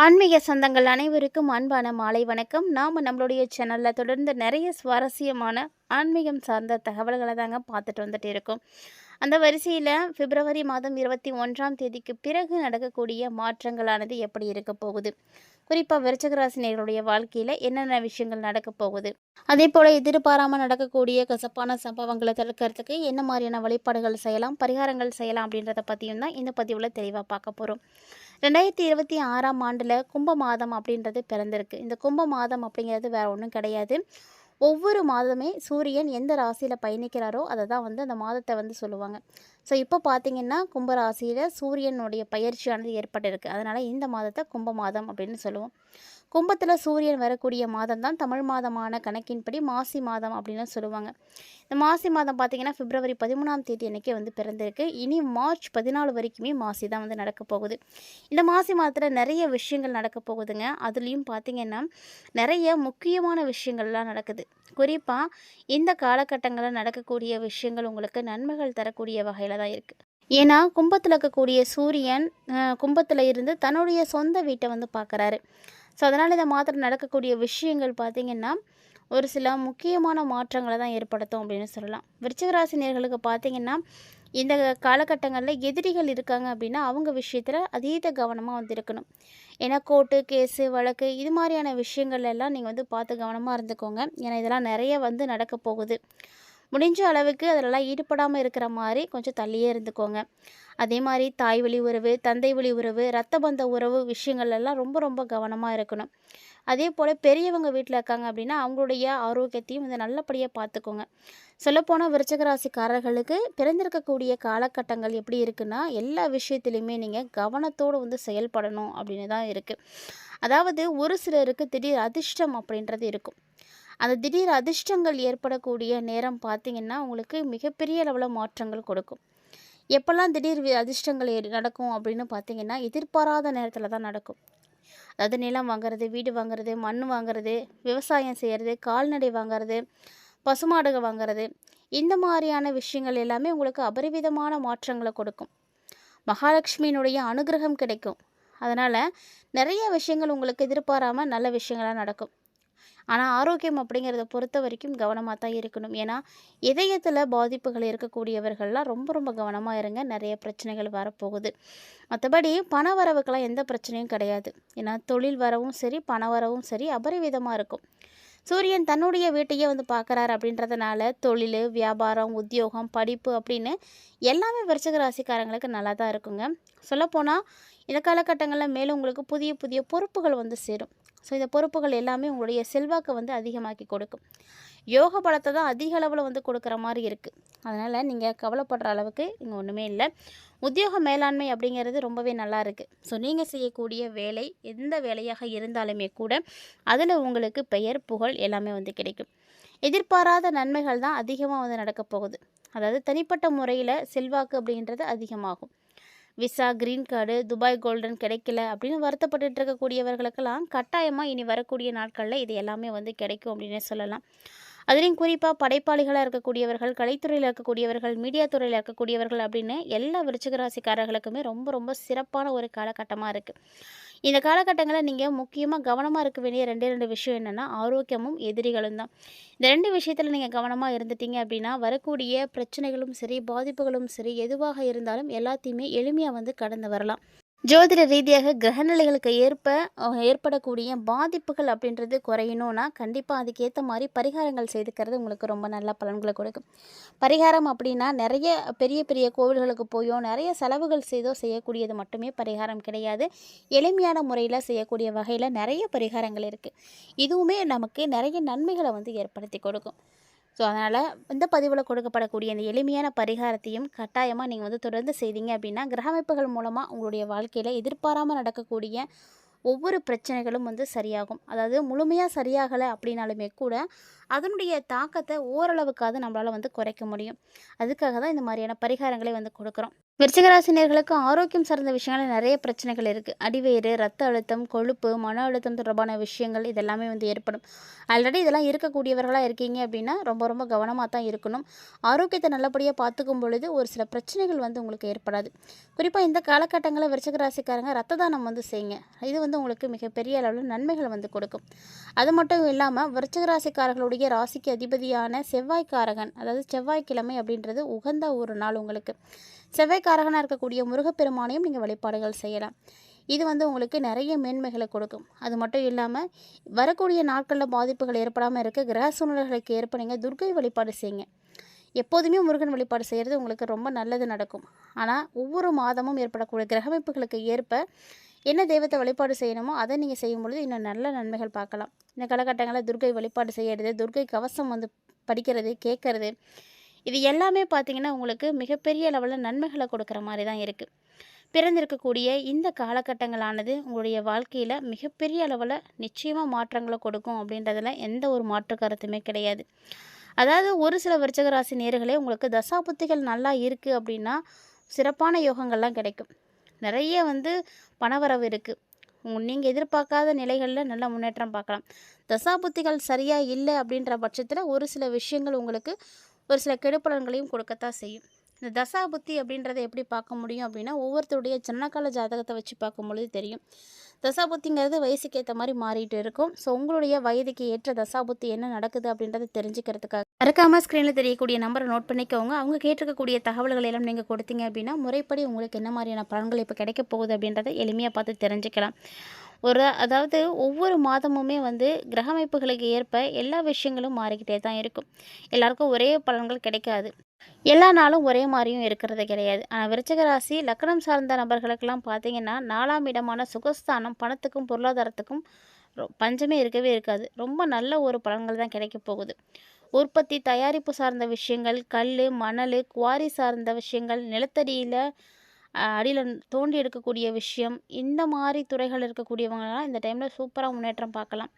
ஆன்மீக சொந்தங்கள் அனைவருக்கும் அன்பான மாலை வணக்கம். நாம் நம்மளுடைய சேனலில் தொடர்ந்து நிறைய சுவாரஸ்யமான ஆன்மீகம் சார்ந்த தகவல்களை தாங்க பார்த்துட்டு வந்துட்டு இருக்கோம். அந்த வரிசையில் பிப்ரவரி மாதம் இருபத்தி ஒன்றாம் தேதிக்கு பிறகு நடக்கக்கூடிய மாற்றங்களானது எப்படி இருக்க போகுது? குறிப்பாக விருச்சகராசினியர்களுடைய வாழ்க்கையில் என்னென்ன விஷயங்கள் நடக்க போகுது? அதே போல் எதிர்பாராமல் நடக்கக்கூடிய கசப்பான சம்பவங்களை தடுக்கிறதுக்கு என்ன மாதிரியான வழிபாடுகள் செய்யலாம் பரிகாரங்கள் செய்யலாம் அப்படின்றத பற்றியும் தான் இந்த பதிவில் தெளிவாக பார்க்க போகிறோம் ரெண்டாயிரத்தி இருபத்தி ஆறாம் ஆண்டில் கும்ப மாதம் அப்படின்றது பிறந்திருக்கு. இந்த கும்ப மாதம் அப்படிங்கிறது வேறு ஒன்றும் கிடையாது. ஒவ்வொரு மாதமே சூரியன் எந்த ராசியில் பயணிக்கிறாரோ அதை தான் வந்து அந்த மாதத்தை வந்து சொல்லுவாங்க. ஸோ இப்போ பார்த்தீங்கன்னா கும்பராசியில் சூரியனுடைய பயிற்சியானது ஏற்பட்டிருக்கு. அதனால் இந்த மாதத்தை கும்ப மாதம் அப்படின்னு சொல்லுவோம். கும்பத்தில் சூரியன் வரக்கூடிய மாதம் தான் தமிழ் மாதமான கணக்கின்படி மாசி மாதம் அப்படின்னு சொல்லுவாங்க. இந்த மாசி மாதம் பார்த்திங்கன்னா பிப்ரவரி பதிமூணாம் தேதி அன்றைக்கே வந்து பிறந்திருக்கு. இனி மார்ச் பதினாலு வரைக்குமே மாசி தான் வந்து நடக்க போகுது. இந்த மாசி மாதத்தில் நிறைய விஷயங்கள் நடக்க போகுதுங்க. அதுலேயும் பார்த்திங்கன்னா நிறைய முக்கியமான விஷயங்கள்லாம் நடக்குது. குறிப்பாக இந்த காலகட்டங்களில் நடக்கக்கூடிய விஷயங்கள் உங்களுக்கு நன்மைகள் தரக்கூடிய வகையில் தான் இருக்குது ஏன்னா கும்பத்தில் இருக்கக்கூடிய சூரியன் கும்பத்தில் இருந்து தன்னுடைய சொந்த வீட்டை வந்து பார்க்குறாரு ஸோ அதனால் இந்த மாத்திரம் நடக்கக்கூடிய விஷயங்கள் பார்த்திங்கன்னா ஒரு சில முக்கியமான மாற்றங்களை தான் ஏற்படுத்தும் அப்படின்னு சொல்லலாம். விருச்சிகராசினியர்களுக்கு பார்த்திங்கன்னா இந்த காலகட்டங்களில் எதிரிகள் இருக்காங்க அப்படின்னா அவங்க விஷயத்தில் அதீத கவனமாக வந்து இருக்கணும் ஏன்னா கோர்ட்டு கேஸு வழக்கு இது மாதிரியான விஷயங்கள் எல்லாம் நீங்கள் வந்து பார்த்து கவனமாக இருந்துக்கோங்க. ஏன்னா இதெல்லாம் நிறைய வந்து நடக்க போகுது. முடிஞ்ச அளவுக்கு அதிலெல்லாம் ஈடுபடாமல் இருக்கிற மாதிரி கொஞ்சம் தள்ளியே இருந்துக்கோங்க. அதே மாதிரி தாய் வழி உறவு தந்தை வழி உறவு ரத்த பந்த உறவு விஷயங்கள் எல்லாம் ரொம்ப ரொம்ப கவனமாக இருக்கணும். அதே போல் பெரியவங்க வீட்டில் இருக்காங்க அப்படின்னா அவங்களுடைய ஆரோக்கியத்தையும் வந்து நல்லபடியாக பார்த்துக்கோங்க சொல்லப்போனால் விருச்சகராசிக்காரர்களுக்கு பிறந்திருக்கக்கூடிய காலகட்டங்கள் எப்படி இருக்குன்னா எல்லா விஷயத்துலையுமே நீங்கள் கவனத்தோடு வந்து செயல்படணும் அப்படின்னு தான் இருக்குது அதாவது ஒரு சிலருக்கு திடீர் அதிர்ஷ்டம் அப்படின்றது இருக்கும். அந்த திடீர் அதிர்ஷ்டங்கள் ஏற்படக்கூடிய நேரம் பார்த்திங்கன்னா உங்களுக்கு மிகப்பெரிய அளவில் மாற்றங்கள் கொடுக்கும். எப்போல்லாம் திடீர் அதிர்ஷ்டங்கள் நடக்கும் அப்படின்னு பார்த்தீங்கன்னா எதிர்பாராத நேரத்தில் தான் நடக்கும். அதாவது நிலம் வாங்குறது வீடு வாங்குறது மண் வாங்குறது விவசாயம் செய்கிறது கால்நடை வாங்குறது பசுமாடுகள் வாங்குறது இந்த மாதிரியான விஷயங்கள் எல்லாமே உங்களுக்கு அபரிவிதமான மாற்றங்களை கொடுக்கும். மகாலட்சுமியினுடைய அனுகிரகம் கிடைக்கும். அதனால் நிறைய விஷயங்கள் உங்களுக்கு எதிர்பாராமல் நல்ல விஷயங்களாக நடக்கும். ஆனால் ஆரோக்கியம் அப்படிங்கிறத பொறுத்த வரைக்கும் கவனமாக தான் இருக்கணும். ஏன்னா இதயத்தில் பாதிப்புகள் இருக்கக்கூடியவர்கள்லாம் ரொம்ப ரொம்ப கவனமாக இருங்க. நிறைய பிரச்சனைகள் வரப்போகுது. மற்றபடி பண வரவுக்கெல்லாம் எந்த பிரச்சனையும் கிடையாது. ஏன்னா தொழில் வரவும் சரி பண வரவும் சரி அபரிவிதமாக இருக்கும். சூரியன் தன்னுடைய வீட்டையே வந்து பார்க்குறாரு அப்படின்றதுனால தொழில் வியாபாரம் உத்தியோகம் படிப்பு அப்படின்னு எல்லாமே விருச்சக ராசிக்காரங்களுக்கு நல்லா தான் இருக்குங்க. சொல்லப்போனால் இந்த காலகட்டங்களில் மேலும் உங்களுக்கு புதிய புதிய பொறுப்புகள் வந்து சேரும். ஸோ இந்த பொறுப்புகள் எல்லாமே உங்களுடைய செல்வாக்கை வந்து அதிகமாக்கி கொடுக்கும். யோக பலத்தை தான் அதிக அளவில் வந்து கொடுக்குற மாதிரி இருக்குது அதனால் நீங்கள் கவலைப்படுற அளவுக்கு இங்கே ஒன்றுமே இல்லை. உத்தியோக மேலாண்மை அப்படிங்கிறது ரொம்பவே நல்லா இருக்குது ஸோ நீங்கள் செய்யக்கூடிய வேலை எந்த வேலையாக இருந்தாலுமே கூட அதில் உங்களுக்கு பெயர் புகழ் எல்லாமே வந்து கிடைக்கும். எதிர்பாராத நன்மைகள் தான் அதிகமாக வந்து நடக்கப் போகுது. அதாவது தனிப்பட்ட முறையில் செல்வாக்கு அப்படின்றது அதிகமாகும். Visa green card Dubai golden கிடைக்கல அப்படின்னு வருத்தப்பட்டு இருக்கக்கூடியவர்களுக்கெல்லாம் கட்டாயமாக இனி வரக்கூடிய நாட்களில் இது எல்லாமே வந்து கிடைக்கும் அப்படின்னே சொல்லலாம். அதுலேயும் குறிப்பாக படைப்பாளிகளாக இருக்கக்கூடியவர்கள் கலைத்துறையில் இருக்கக்கூடியவர்கள் மீடியா துறையில் இருக்கக்கூடியவர்கள் அப்படின்னு எல்லா விருச்சிகராசிக்காரர்களுக்குமே ரொம்ப ரொம்ப சிறப்பான ஒரு காலகட்டமாக இருக்குது இந்த காலகட்டங்களில் நீங்கள் முக்கியமாக கவனமாக இருக்க வேண்டிய ரெண்டே ரெண்டு விஷயம் என்னென்னா ஆரோக்கியமும் எதிரிகளும் தான். இந்த ரெண்டு விஷயத்தில் நீங்கள் கவனமாக இருந்துட்டீங்க அப்படின்னா வரக்கூடிய பிரச்சனைகளும் சரி பாதிப்புகளும் சரி எதுவாக இருந்தாலும் எல்லாத்தையுமே எளிமையாக வந்து கடந்து வரலாம். ஜோதிட ரீதியாக கிரகநிலைகளுக்கு ஏற்ப ஏற்படக்கூடிய பாதிப்புகள் அப்படின்றது குறையணும்னா கண்டிப்பாக அதுக்கேற்ற மாதிரி பரிகாரங்கள் செய்துக்கிறது உங்களுக்கு ரொம்ப நல்ல பலன்களை கொடுக்கும். பரிகாரம் அப்படின்னா நிறைய பெரிய பெரிய கோவில்களுக்கு போயோ நிறைய செலவுகள் செய்தோ செய்யக்கூடியது மட்டுமே பரிகாரம் கிடையாது. எளிமையான முறையில் செய்யக்கூடிய வகையில் நிறைய பரிகாரங்கள் இருக்குது இதுவுமே நமக்கு நிறைய நன்மைகளை வந்து ஏற்படுத்தி கொடுக்கும். ஸோ அதனால் இந்த பதிவில் கொடுக்கப்படக்கூடிய இந்த எளிமையான பரிகாரத்தையும் கட்டாயமாக நீங்கள் வந்து தொடர்ந்து செய்தீங்க அப்படின்னா கிரகமைப்புகள் மூலமாக உங்களுடைய வாழ்க்கையில் எதிர்பாராமல் நடக்கக்கூடிய ஒவ்வொரு பிரச்சனைகளும் வந்து சரியாகும். அதாவது முழுமையாக சரியாகலை அப்படின்னாலுமே கூட அதனுடைய தாக்கத்தை ஓரளவுக்காவது நம்மளால் வந்து குறைக்க முடியும். அதுக்காக தான் இந்த மாதிரியான பரிகாரங்களை வந்து கொடுக்குறோம். விருச்சிகராசினியர்களுக்கு ஆரோக்கியம் சார்ந்த விஷயங்கள் நிறைய பிரச்சனைகள் இருக்குது அடிவேறு ரத்த அழுத்தம் கொழுப்பு மன அழுத்தம் தொடர்பான விஷயங்கள் இதெல்லாமே வந்து ஏற்படும். ஆல்ரெடி இதெல்லாம் இருக்கக்கூடியவர்களாக இருக்கீங்க அப்படின்னா ரொம்ப ரொம்ப கவனமாக தான் இருக்கணும். ஆரோக்கியத்தை நல்லபடியாக பார்த்துக்கும் பொழுது ஒரு சில பிரச்சனைகள் வந்து உங்களுக்கு ஏற்படாது. குறிப்பாக இந்த காலகட்டங்களில் விருச்சிகராசிக்காரங்க ரத்த தானம் வந்து செய்யுங்க. இது வந்து உங்களுக்கு மிகப்பெரிய அளவில் நன்மைகள் வந்து கொடுக்கும். அது மட்டும் இல்லாமல் விருச்சிகராசிக்காரர்களுடைய ராசிக்கு அதிபதியான செவ்வாய்க்காரகன் அதாவது செவ்வாய்க்கிழமை அப்படின்றது உகந்த ஒரு நாள் உங்களுக்கு. செவ்வாய்க்காரகனாக இருக்கக்கூடிய முருகப்பெருமானையும் நீங்கள் வழிபாடுகள் செய்யலாம். இது வந்து உங்களுக்கு நிறைய மேன்மைகளை கொடுக்கும். அது மட்டும் இல்லாமல் வரக்கூடிய நாட்களில் பாதிப்புகள் ஏற்படாமல் இருக்க கிரக சூழ்நிலைகளுக்கு ஏற்ப நீங்கள் துர்க்கை வழிபாடு செய்யுங்க. எப்போதுமே முருகன் வழிபாடு செய்கிறது உங்களுக்கு ரொம்ப நல்லது நடக்கும். ஆனால் ஒவ்வொரு மாதமும் ஏற்படக்கூடிய கிரகமைப்புகளுக்கு ஏற்ப என்ன தெய்வத்தை வழிபாடு செய்யணுமோ அதை நீங்கள் செய்யும் பொழுது இன்னும் நல்ல நன்மைகள் பார்க்கலாம். இந்த காலகட்டங்களில் துர்க்கை வழிபாடு செய்கிறது துர்க்கை கவசம் வந்து படிக்கிறது கேட்கறது இது எல்லாமே பார்த்திங்கன்னா உங்களுக்கு மிகப்பெரிய லெவலில் நன்மைகளை கொடுக்குற மாதிரி தான் இருக்குது பிறந்திருக்கக்கூடிய இந்த காலகட்டங்களானது உங்களுடைய வாழ்க்கையில் மிகப்பெரிய அளவில் நிச்சயமாக மாற்றங்களை கொடுக்கும் அப்படின்றதுல எந்த ஒரு மாற்று கருத்துமே கிடையாது. அதாவது ஒரு சில விருச்சகராசி நேர்களே உங்களுக்கு தசாபுத்திகள் நல்லா இருக்குது அப்படின்னா சிறப்பான யோகங்கள்லாம் கிடைக்கும். நிறைய வந்து பணவரவு இருக்குது நீங்கள் எதிர்பார்க்காத நிலைகளில் நல்ல முன்னேற்றம் பார்க்கலாம். தசாபுத்திகள் சரியாக இல்லை அப்படின்ற பட்சத்தில் ஒரு சில விஷயங்கள் உங்களுக்கு ஒரு சில கெடுப்பலன்களையும் கொடுக்கத்தான் செய்யும். இந்த தசா புத்தி அப்படின்றத எப்படி பார்க்க முடியும் அப்படின்னா ஒவ்வொருத்தருடைய ஜனனகால ஜாதகத்தை வச்சு பார்க்கும்பொழுது தெரியும். தெரியும் தசாபுத்திங்கிறது வயசுக்கு ஏற்ற மாதிரி மாறிட்டு இருக்கும். ஸோ உங்களுடைய வயதுக்கு ஏற்ற தசாபுத்தி என்ன நடக்குது அப்படின்றத தெரிஞ்சுக்கிறதுக்காக. மறக்காம ஸ்க்ரீனில் தெரியக்கூடிய நம்பரை நோட் பண்ணிக்கோங்க. அவங்க கேட்டிருக்கக்கூடிய தகவல்கள் எல்லாம் நீங்கள் கொடுத்தீங்க அப்படின்னா முறைப்படி உங்களுக்கு என்ன மாதிரியான பலன்கள் இப்போ கிடைக்க போகுது அப்படின்றத எளிமையாக பார்த்து தெரிஞ்சுக்கலாம். ஒரு அதாவது ஒவ்வொரு மாதமுமே வந்து கிரக அமைப்புகளுக்கு ஏற்ப எல்லா விஷயங்களும் மாறிக்கிட்டே தான் இருக்கும். எல்லாருக்கும் ஒரே பலன்கள் கிடைக்காது. எல்லா நாளும் ஒரே மாதிரியும் இருக்கிறது கிடையாது. ஆனால் விருச்சக ராசி லக்கணம் சார்ந்த நபர்களுக்கெல்லாம் பார்த்தீங்கன்னா நாலாம் இடமான சுகஸ்தானம் பணத்துக்கும் பொருளாதாரத்துக்கும் ரொ- பஞ்சமே இருக்கவே இருக்காது. ரொம்ப நல்ல ஒரு பலன்கள் தான் கிடைக்க போகுது. உற்பத்தி தயாரிப்பு சார்ந்த விஷயங்கள் கல் மணல் குவாரி சார்ந்த விஷயங்கள் நிலத்தடியில் அடியில் தோண்டி எடுக்கக்கூடிய விஷயம் இந்த மாதிரி துறைகள் இருக்கக்கூடியவங்களாம் இந்த டைமில் சூப்பராக முன்னேற்றம் பார்க்கலாம்.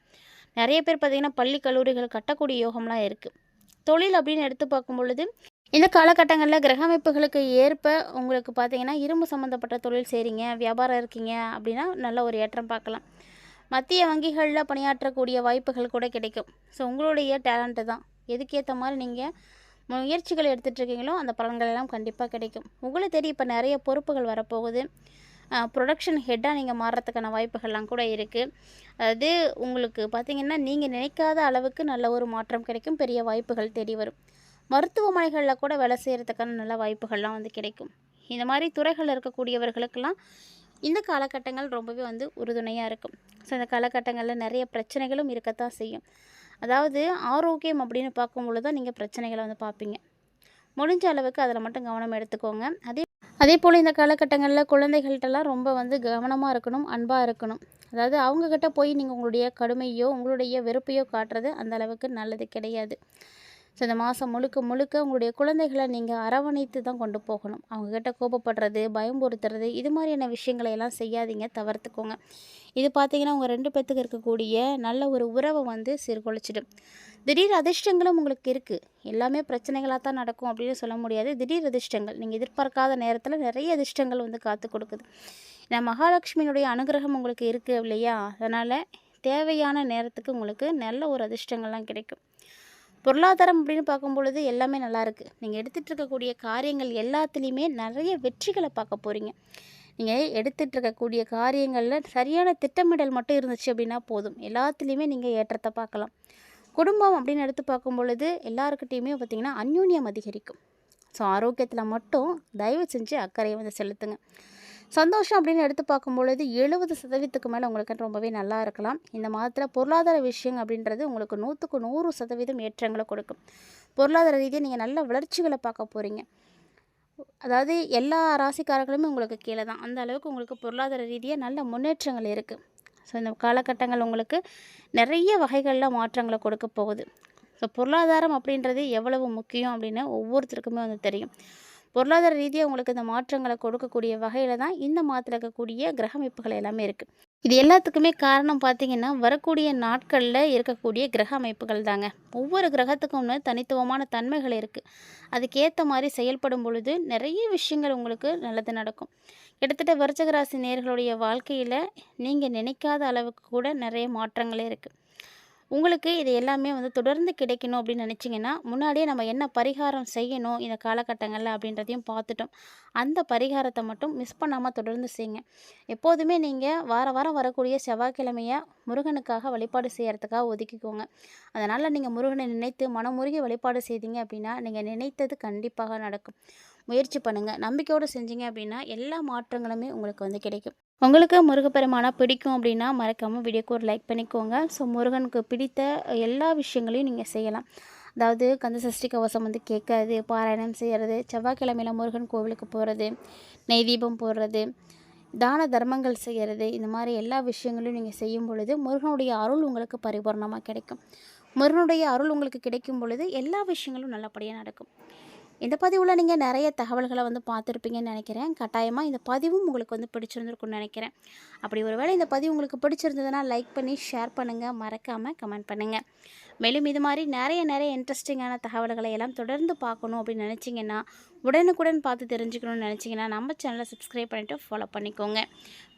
நிறைய பேர் பார்த்திங்கன்னா பள்ளி கல்லூரிகள் கட்டக்கூடிய யோகம்லாம் இருக்குது தொழில் அப்படின்னு எடுத்து பார்க்கும் பொழுது இந்த காலகட்டங்களில் கிரக அமைப்புகளுக்கு ஏற்ப உங்களுக்கு பார்த்தீங்கன்னா இரும்பு சம்மந்தப்பட்ட தொழில் செய்கிறீங்க வியாபாரம் இருக்கீங்க அப்படின்னா நல்ல ஒரு ஏற்றம் பார்க்கலாம். மத்திய வங்கிகளில் பணியாற்றக்கூடிய வாய்ப்புகள் கூட கிடைக்கும். ஸோ உங்களுடைய டேலண்ட்டு தான். எதுக்கேற்ற மாதிரி நீங்கள் முயற்சிகள் எடுத்துகிட்டு இருக்கீங்களோ அந்த பலன்கள் எல்லாம் கண்டிப்பாக கிடைக்கும். உங்களுக்கு தெரியும் இப்போ நிறைய பொறுப்புகள் வரப்போகுது. ப்ரொடக்ஷன் ஹெட்டாக நீங்கள் மாறுறதுக்கான வாய்ப்புகள்லாம் கூட இருக்குது அது உங்களுக்கு பார்த்திங்கன்னா நீங்கள் நினைக்காத அளவுக்கு நல்ல ஒரு மாற்றம் கிடைக்கும் பெரிய வாய்ப்புகள் தேடி வரும். மருத்துவமனைகளில் கூட வேலை செய்கிறதுக்கான நல்ல வாய்ப்புகள்லாம் வந்து கிடைக்கும். இந்த மாதிரி துறைகளில் இருக்கக்கூடியவர்களுக்கெல்லாம் இந்த காலகட்டங்கள் ரொம்பவே வந்து உறுதுணையாக இருக்கும். ஸோ இந்த காலகட்டங்களில் நிறைய பிரச்சனைகளும் இருக்கத்தான் செய்யும். அதாவது ஆரோக்கியம் அப்படின்னு பார்க்கும்பொழுது தான் நீங்கள் பிரச்சனைகளை வந்து பார்ப்பீங்க. முடிஞ்ச அளவுக்கு அதில் மட்டும் கவனம் எடுத்துக்கோங்க. அதே அதே போல் இந்த காலகட்டங்களில் குழந்தைகள்கிட்டலாம் ரொம்ப வந்து கவனமாக இருக்கணும் அன்பாக இருக்கணும். அதாவது அவங்கக்கிட்ட போய் நீங்கள் உங்களுடைய கடுமையோ உங்களுடைய வெறுப்பையோ காட்டுறது அந்த அளவுக்கு நல்லது கிடையாது. ஸோ இந்த மாதம் முழுக்க முழுக்க உங்களுடைய குழந்தைகளை நீங்கள் அரவணைத்து தான் கொண்டு போகணும். அவங்கக்கிட்ட கோபப்படுறது பயம்புறுத்துறது இது மாதிரியான விஷயங்களை எல்லாம் செய்யாதீங்க தவிர்த்துக்கோங்க. இது பார்த்தீங்கன்னா உங்கள் ரெண்டு பேர்த்துக்கு இருக்கக்கூடிய நல்ல ஒரு உறவை வந்து சீர்குலைச்சிடும். திடீர் அதிர்ஷ்டங்களும் உங்களுக்கு இருக்குது எல்லாமே பிரச்சனைகளாக தான் நடக்கும் அப்படின்னு சொல்ல முடியாது. திடீர் அதிர்ஷ்டங்கள். நீங்கள் எதிர்பார்க்காத நேரத்தில் நிறைய அதிர்ஷ்டங்கள் வந்து காத்து கொடுக்குது. நான் மகாலட்சுமியினுடைய அனுகிரகம் உங்களுக்கு இருக்குது இல்லையா? அதனால் தேவையான நேரத்துக்கு உங்களுக்கு நல்ல ஒரு அதிர்ஷ்டங்கள்லாம் கிடைக்கும். பொருளாதாரம் அப்படின்னு பார்க்கும் பொழுது எல்லாமே நல்லாயிருக்கு. நீங்கள் எடுத்துகிட்டு இருக்கக்கூடிய காரியங்கள் எல்லாத்துலேயுமே நிறைய வெற்றிகளை பார்க்க போகிறீங்க நீங்கள் எடுத்துகிட்டு இருக்கக்கூடிய காரியங்களில் சரியான திட்டமிடல் மட்டும் இருந்துச்சு அப்படின்னா போதும். எல்லாத்துலேயுமே நீங்கள் ஏற்றத்தை பார்க்கலாம். குடும்பம் அப்படின்னு எடுத்து பார்க்கும் பொழுது எல்லாருக்கிட்டேயுமே பார்த்திங்கன்னா அந்யூன்யம் அதிகரிக்கும். ஸோ ஆரோக்கியத்தில் மட்டும் தயவு செஞ்சு அக்கறையை வந்து செலுத்துங்க. சந்தோஷம் அப்படின்னு எடுத்து பார்க்கும் பொழுது எழுபது சதவீதத்துக்கு மேலே உங்களுக்கு ரொம்பவே நல்லா இருக்கலாம். இந்த மாதத்தில் பொருளாதார விஷயம் அப்படின்றது உங்களுக்கு நூற்றுக்கு நூறு சதவீதம் ஏற்றங்களை கொடுக்கும். பொருளாதார ரீதியாக நீங்கள் நல்ல வளர்ச்சிகளை பார்க்க போகிறீங்க அதாவது எல்லா ராசிக்காரர்களுமே உங்களுக்கு கீழே தான். அந்த அளவுக்கு உங்களுக்கு பொருளாதார ரீதியாக நல்ல முன்னேற்றங்கள் இருக்குது ஸோ இந்த காலகட்டங்கள் உங்களுக்கு நிறைய வகைகளில் மாற்றங்களை கொடுக்க போகுது. ஸோ பொருளாதாரம் அப்படின்றது எவ்வளவு முக்கியம் அப்படின்னு ஒவ்வொருத்தருக்குமே வந்து தெரியும். பொருளாதார ரீதியாக உங்களுக்கு இந்த மாற்றங்களை கொடுக்கக்கூடிய வகையில் தான் இந்த மாதத்தில் இருக்கக்கூடிய கிரக அமைப்புகள் எல்லாமே இருக்குது இது எல்லாத்துக்குமே காரணம் பார்த்தீங்கன்னா வரக்கூடிய நாட்களில் இருக்கக்கூடிய கிரக அமைப்புகள் தாங்க. ஒவ்வொரு கிரகத்துக்கும் தனித்துவமான தன்மைகள் இருக்குது அதுக்கேற்ற மாதிரி செயல்படும் பொழுது நிறைய விஷயங்கள் உங்களுக்கு நல்லது நடக்கும். கிட்டத்தட்ட விருச்சிக நேர்களுடைய வாழ்க்கையில் நீங்கள் நினைக்காத அளவுக்கு கூட நிறைய மாற்றங்களே இருக்குது உங்களுக்கு இது எல்லாமே வந்து தொடர்ந்து கிடைக்கணும் அப்படின்னு நினச்சிங்கன்னா முன்னாடியே நம்ம என்ன பரிகாரம் செய்யணும் இந்த காலகட்டங்களில் அப்படின்றதையும் பார்த்துட்டோம். அந்த பரிகாரத்தை மட்டும் மிஸ் பண்ணாமல் தொடர்ந்து செய்யுங்க. எப்போதுமே நீங்கள் வார வாரம் வரக்கூடிய செவ்வாய்க்கிழமையை முருகனுக்காக வழிபாடு செய்கிறதுக்காக ஒதுக்கிக்கோங்க. அதனால் நீங்கள் முருகனை நினைத்து மனமுருகி வழிபாடு செய்தீங்க அப்படின்னா நீங்கள் நினைத்தது கண்டிப்பாக நடக்கும். முயற்சி பண்ணுங்கள் நம்பிக்கையோடு செஞ்சீங்க அப்படின்னா எல்லா மாற்றங்களுமே உங்களுக்கு வந்து கிடைக்கும். உங்களுக்கு முருகப்பெருமானா பிடிக்கும் அப்படின்னா மறக்காமல் வீடியோக்கு ஒரு லைக் பண்ணிக்கோங்க. ஸோ முருகனுக்கு பிடித்த எல்லா விஷயங்களையும் நீங்கள் செய்யலாம். அதாவது கந்த சஷ்டி கவசம் வந்து கேட்கறது பாராயணம் செய்கிறது செவ்வாய்க்கிழமையில் முருகன் கோவிலுக்கு போகிறது நெய் தீபம் போடுறது தான தர்மங்கள் செய்கிறது இந்த மாதிரி எல்லா விஷயங்களையும் நீங்கள் செய்யும் பொழுது முருகனுடைய அருள் உங்களுக்கு பரிபூர்ணமாக கிடைக்கும். முருகனுடைய அருள் உங்களுக்கு கிடைக்கும் பொழுது எல்லா விஷயங்களும் நல்லபடியாக நடக்கும். இந்த பதிவில் நீங்கள் நிறைய தகவல்களை வந்து பார்த்துருப்பீங்கன்னு நினைக்கிறேன். கட்டாயமாக இந்த பதிவும் உங்களுக்கு வந்து பிடிச்சிருந்துருக்குன்னு நினைக்கிறேன். அப்படி ஒரு வேளை இந்த பதிவு உங்களுக்கு பிடிச்சிருந்ததுன்னா லைக் பண்ணி ஷேர் பண்ணுங்கள் மறக்காமல் கமெண்ட் பண்ணுங்கள் மேலும் இது மாதிரி நிறைய நிறைய இன்ட்ரெஸ்டிங்கான தகவல்களை எல்லாம் தொடர்ந்து பார்க்கணும் அப்படின்னு நினச்சிங்கன்னா உடனுக்குடன் பார்த்து தெரிஞ்சுக்கணும்னு நினச்சிங்கன்னா நம்ம சேனலை சப்ஸ்கிரைப் பண்ணிவிட்டு ஃபாலோ பண்ணிக்கோங்க.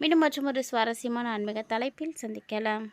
மீண்டும் மற்றும் ஒரு சுவாரஸ்யமான ஆன்மீக தலைப்பில் சந்திக்கலாம்.